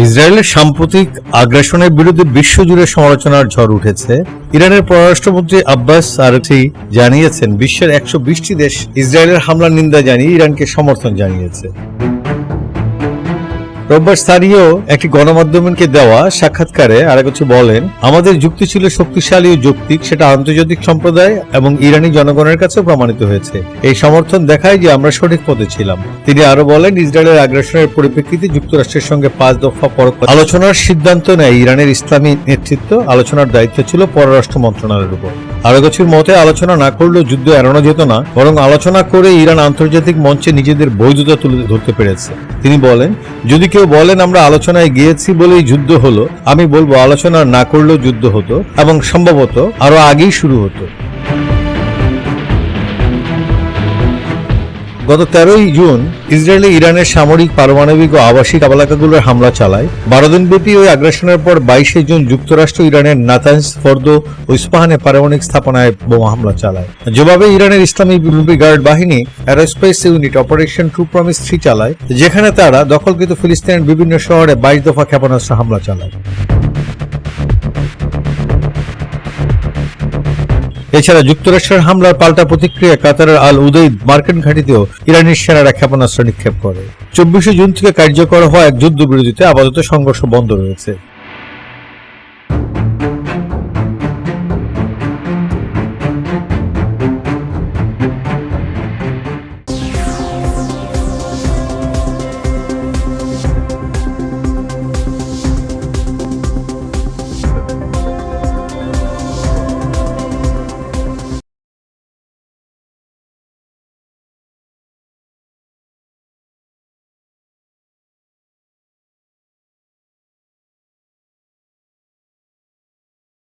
ইসরায়েলের সাম্প্রতিক আগ্রাসনের বিরুদ্ধে বিশ্বজুড়ে সমালোচনার ঝড় উঠেছে। ইরানের পররাষ্ট্রমন্ত্রী আব্বাস আরতি জানিয়েছেন, বিশ্বের একশো দেশ ইসরায়েলের হামলার নিন্দা জানিয়ে ইরানকে সমর্থন জানিয়েছে। রোববার স্থানীয় একটি গণমাধ্যমকে দেওয়া সাক্ষাৎকারে আরেকটু বলেন, আমাদের যুক্তি ছিল শক্তিশালী ও যৌক্তিক, সেটা আন্তর্জাতিক সম্প্রদায় এবং ইরানি জনগণের কাছে প্রমাণিত হয়েছে। এই সমর্থন দেখায় যে আমরা সঠিক পথে ছিলাম। তিনি আরও বলেন, ইসরায়েলের আগ্রাসনের পরিপ্রেক্ষিতে যুক্তরাষ্ট্রের সঙ্গে পাঁচ দফা পরোক্ষ আলোচনার সিদ্ধান্ত নেয় ইরানের ইসলামী নেতৃত্ব। আলোচনার দায়িত্ব ছিল পররাষ্ট্র মন্ত্রণালয়ের উপর। আরোগছির মতে, আলোচনা না করলেও যুদ্ধ এড়ানো যেত না, বরং আলোচনা করে ইরান আন্তর্জাতিক মঞ্চে নিজেদের বৈধতা তুলে ধরতে পেরেছে। তিনি বলেন, যদি কেউ বলেন আমরা আলোচনায় গিয়েছি বলেই যুদ্ধ হলো, আমি বলব আলোচনা না করলেও যুদ্ধ হতো এবং সম্ভবত আরও আগেই শুরু হতো। গত তেরোই জুন ইসরায়েলে ইরানের সামরিক, পারমাণবিক ও আবাসিক এলাকাগুলোর হামলা চালায়। বারো দিনব্যাপী ওই আগ্রাসনের পর বাইশে জুন যুক্তরাষ্ট্র, ইরানের নাতানস ফর্দ ও ইস্পাহানে পারমাণবিক স্থাপনায় বোমা হামলা চালায়। জবাবে ইরানের ইসলামী বিপ্লবী গার্ড বাহিনী aerospace unit operation true promise three চালায়, যেখানে তারা দখলকৃত ফিলিস্তিনের বিভিন্ন শহরে বাইশ দফা ক্ষেপণাস্ত্র হামলা চালায়। এছাড়া যুক্তরাষ্ট্রের হামলার পাল্টা প্রতিক্রিয়া কাতারের আল উদৈদ মার্কিন ঘাঁটিতেও ইরানের সেনারা ক্ষেপণাস্ত্র নিক্ষেপ করে। চব্বিশে জুন থেকে কার্যকর হওয়া এক যুদ্ধবিরতিতে আপাতত সংঘর্ষ বন্ধ রয়েছে।